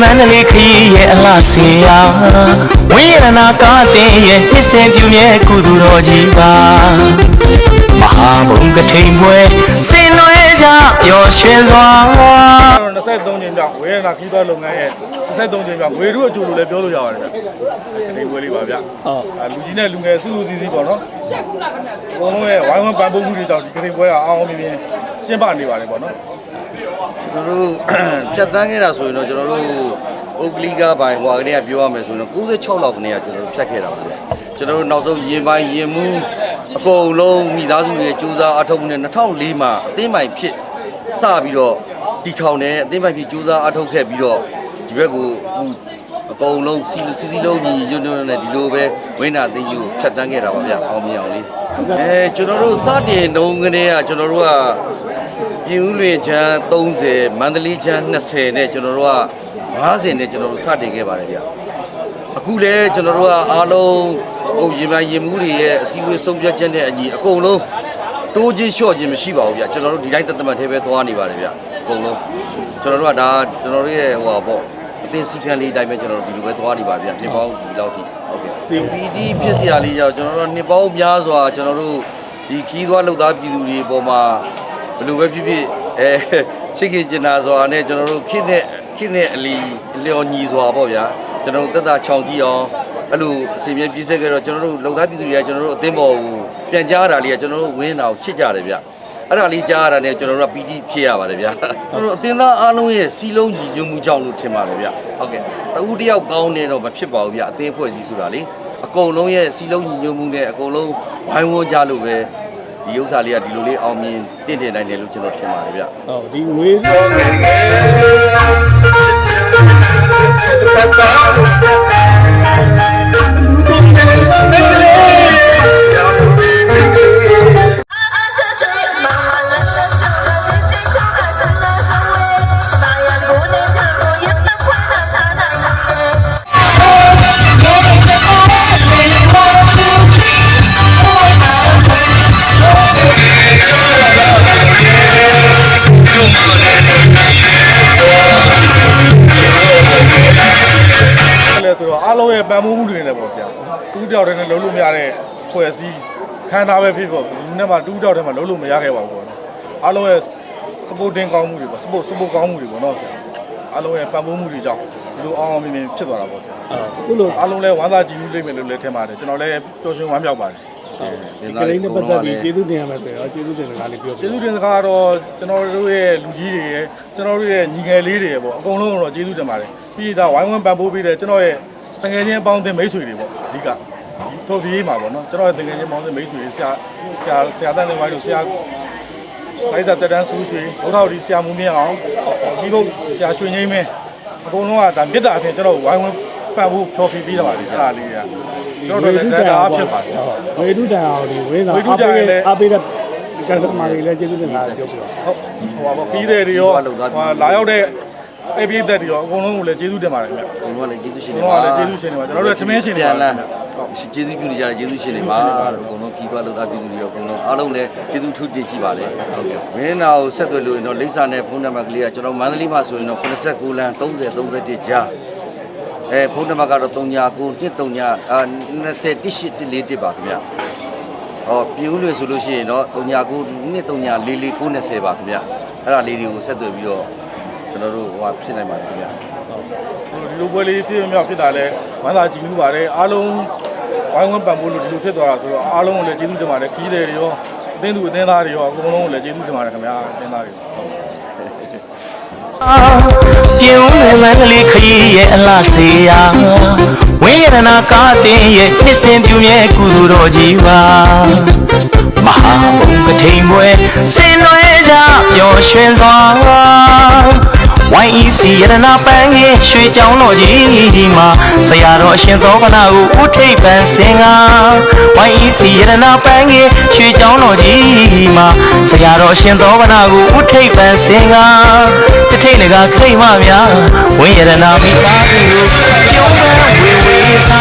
မန္တလေးခရီးရဲ့အလှစေရာဝိရဏကားတင်ရဲ့နှစ်စင်ပြူမြဲကုသူတော်ကြီးပါမဟာဘုံကထိန်ပွဲစင်လွဲကြပျော်ရွှင်စွာ23ကျင်းမြောက်ဝေရနာခီးသွားလုပ်ငန်းရဲ့23ကျင်းမြောက်ဝေရုအကျိုးလို့လည်းပြောလို့ရပါတယ်ဗျ။ဒီပွဲလေးပါဗျ။ဟုတ်။အဲလူကြီးနဲ့လူငယ်စုစုစည်းစည်းပေါ့နော်။အကုန်လုံးရဲ့ဝိုင်းဝန်းပံ့ပိုးမှုတွေကြောင့်ဒီကနေ့ပွဲကအောင်အောင်မြင်မြင်ကျင်းပနေပါတယ်ပေါ့နော် ကျွန်တော်တို့ဖြတ်တန်းခဲ့တာဆိုရင်တော့ကျွန်တော်တို့ဥပလီကပိုင်းဟိုကနေကပြောရမယ်ဆိုရင်96လောက်ကနေကကျွန်တော်တို့ဖြတ်ခဲ့တာပါဗျကျွန်တော်တို့နောက်ဆုံးရင်ပိုင်းရင်မှုအကုန်လုံးမိသားစုတွေစူးစမ်းအထောက်မှုနဲ့2004မှာအသင်းပိုင်းဖြစ်စပြီးတော့တီထောင်တယ်အသင်းပိုင်းဖြစ်စူးစမ်းအထောက်ခဲ့ပြီးတော့ဒီဘက်ကိုဟိုအကုန်လုံးစီစီစီလုံးညီညွတ်ညွတ်နဲ့ဒီလိုပဲဝိနာအသင်းကြီးကိုဖြတ်တန်းခဲ့တာပါဗျအောင်မြင်အောင်လေးအဲကျွန်တော်တို့စတင်တုန်းကနေကကျွန်တော်တို့က ပြည်ဦးလွင်ချမ်း30မန္တလေးချမ်း20နဲ့ကျွန်တော်တို့က90နဲ့ကျွန်တော်တို့စတင်ခဲ့ပါတယ်ဗျအခုလည်းကျွန်တော်တို့ကအားလုံးဟိုရေပိုင်ရေမှုတွေရဲ့အစည်းအဝေးဆုံးဖြတ်ချက်နဲ့အညီအကုန်လုံးတိုးချင်းလျှော့ချင်းမရှိပါဘူးဗျကျွန်တော်တို့ဒီတိုင်းတသမတ်သေးပဲသွားနေပါတယ်ဗျအကုန်လုံးကျွန်တော်တို့ကဒါကျွန်တော်တို့ရဲ့ဟိုဟာပေါ့အသင်စီကံလေးအတိုင်းပဲကျွန်တော်တို့ဒီလိုပဲသွားနေပါဗျနှစ်ပေါင်းဒီလောက်ထိဟုတ်ကဲ့ပင်ပီတီဖြစ်စရာလေးကြောင့်ကျွန်တော်တို့နှစ်ပေါင်းများစွာကျွန်တော်တို့ဒီခီးသွားလှုပ်သားပြည်သူတွေအပေါ်မှာ ဘယ်လိုပဲဖြစ်ဖြစ်အဲချစ်ခင်ကျင်နာစွာနဲ့ကျွန်တော်တို့ခစ်နဲ့ခစ်နဲ့အလီအလျော်ညီစွာပေါ့ဗျာကျွန်တော်တို့တက်တာချောင်ကြည့်အောင်အဲ့လိုအစီအမြဲပြည့်စက်ကြတော့ကျွန်တော်တို့လုံသားပြည်သူတွေကကျွန်တော်တို့အသင်းပေါ်ကိုပြန်ကြားတာလေးကကျွန်တော်တို့ဝင်းတာကိုချစ်ကြတယ်ဗျအဲ့ဒါလေးကြားရတာနဲ့ကျွန်တော်တို့ကပီတိဖြစ်ရပါတယ်ဗျကျွန်တော်တို့အသင်းသားအားလုံးရဲ့စီလုံးညီညွတ်မှုကြောင့်လို့ထင်ပါတယ်ဗျဟုတ်ကဲ့တဦးတစ်ယောက်ကောင်းနေတော့မဖြစ်ပါဘူးဗျအသင်းဖွဲ့စည်းဆိုတာလေအကုန်လုံးရဲ့စီလုံးညီညွတ်မှုနဲ့အကုန်လုံးဝိုင်းဝန်းကြလို့ပဲ ဒီဥစ္စာလေးကဒီလိုလေးအောင်မြင်တင့်တယ်နိုင်တယ်လို့ကျွန်တော်ထင်ပါတယ်ဗျဟုတ်ဒီငွေ ပံ့ပိုးမှုတွေနဲ့ပေါ့ဆရာတူးတောက်တဲ့နဲ့လုံးလို့မရတဲ့ဖွဲ့စည်းခန်းသားပဲဖြစ်ပေါ့ဒီနေ့မှတူးတောက်တဲ့မှာလုံးလို့မရခဲ့ပါဘူးပေါ့နော်အားလုံးရဲ့ supporting ကောင်းမှုတွေပေါ့ support support ကောင်းမှုတွေပေါ့နော်ဆရာအားလုံးရဲ့ပံ့ပိုးမှုတွေကြောင့်ဒီလိုအောင်အောင်မြင်မြင်ဖြစ်သွားတာပေါ့ဆရာအခုလိုအားလုံးလည်းဝမ်းသာကြည်နူးလိမ့်မယ်လို့လည်းထင်ပါတယ်ကျွန်တော်လည်းပျော်ရွှင်ဝမ်းမြောက်ပါတယ်ဒီကလေးနဲ့ပတ်သက်ပြီးကျေးဇူးတင်ရမယ်ဆိုတော့ကျေးဇူးတင်စကားလေးပြောပြကျေးဇူးတင်စကားကတော့ကျွန်တော်တို့ရဲ့လူကြီးတွေရဲ့ကျွန်တော်တို့ရဲ့ညီငယ်လေးတွေရဲ့ပေါ့အကုန်လုံးတော့ကျေးဇူးတင်ပါတယ်ပြီးတော့ဝိုင်းဝန်းပံ့ပိုးပေးတဲ့ကျွန်တော်ရဲ့ တကယ်ချင်းအပေါင်းအသင်းမိတ်ဆွေတွေပေါ့အဓိကဒီထုတ်ပြေးမှာပေါ့နော်ကျွန်တော်ရဲ့တကယ်ချင်းအပေါင်းအသင်းမိတ်ဆွေတွေဆရာဆရာဆရာတန်းတွေဝိုင်းလို့ဆရာစိုက်စာတက်တန်းဆူးရွှေဘုရားဒီဆရာမူမြင့်အောင်ဒီဘုဆရာရွှေငိမ့်မင်းအကုန်လုံးကဒါမြစ်တာအဖြစ်ကျွန်တော်ဝိုင်းဝန်းပံ့ပိုးဖြော်ပြပေးတာပါလေအဲ့ဒါလေးကကျွန်တော်တို့လည်းဒါအားဖြစ်ပါတယ်ဝေဒုတန်အောင်ဒီဝေးတာဝေဒုတန်လည်းအားပေးတဲ့ကံသမားတွေလည်းကျေးဇူးတင်တာပြောပြတော့ဟုတ်ဟိုပါပေါ့ပြီးတဲ့တွေရောဟိုလာရောက်တဲ့ အဲ့ပြည့်သက်တွေရောအကုန်လုံးကိုလည်းကျေးဇူးတင်ပါတယ်ခင်ဗျကျွန်တော်ကလည်းကျေးဇူးရှင်ကျွတွေန်ပါတော်ကလည်းကျေးဇူးရှင်တွေပါကျွန်တော်တို့ကထမင်းရှင်တွေပြန်ပါလာဟုတ်ကျေးဇူးပြုနေကြတဲ့ကျေးဇူးရှင်တွေပါအကုန်လုံးခီးသွားလို့သားပြည်သူတွေရောအကုန်လုံးအားလုံးလည်းကျေးဇူးထူးတင်ရှိပါလေဟုတ်ကဲ့မင်းနာကိုဆက်သွယ်လို့ရင်တော့လိမ့်စာနဲ့ဖုန်းနံပါတ်ကလေးကကျွန်တော်မန္တလေးမှာဆိုရင်တော့89လမ်း30 31ကြားအဲဖုန်းနံပါတ်ကတော့39 139အာ20114ပါခင်ဗျဟောပြူးလို့ဆိုလို့ရှိရင်တော့39 239 44920ပါခင်ဗျအဲ့ဒါလေးတွေကိုဆက်သွယ်ပြီးတော့ ကျွန်တော်တို့ဟိုဖြစ်နိုင်ပါတယ်ခင်ဗျဒီလိုပွဲလေးပြည့်မြောက်ဖြစ်တာလဲဝမ်းသာကြည်နူးပါတယ်အားလုံးဝိုင်းဝန်းပံ့ပိုးလို့ဒီလိုဖြစ်သွားတာဆိုတော့အားလုံးကိုလည်းကျေးဇူးတင်ပါတယ်ခီးတယ်တွေရောအသင်းသူအသင်းသားတွေရောအကုန်လုံးကိုလည်းကျေးဇူးတင်ပါတယ်ခင်ဗျာအသင်းသားတွေပြင်ဦးလွင်မန္တလေးခရီးရဲ့အလှစေရာဝိရဏကားတင်ရဲ့နှစ်စင်ပြူမြဲကုသူတော်ကြီးပါမဟာဘုံကထိန်ပွဲစင်လွဲကြပျော်ရွှင်စွာ YEC ရတနာပန်းကြီးရွှေကြောင်းတော်ကြီးမှာဆရာတော်အရှင်သောကနာကိုဥထိပ်ပန်စင်က YEC ရတနာပန်းကြီးရွှေကြောင်းတော်ကြီးမှာဆရာတော်အရှင်သောကနာကိုဥထိပ်ပန်စင်ကတထိတ်လကခိတ်မများဝိရတနာမိသားစုကိုပြုံးပန်းဝေဝေစာ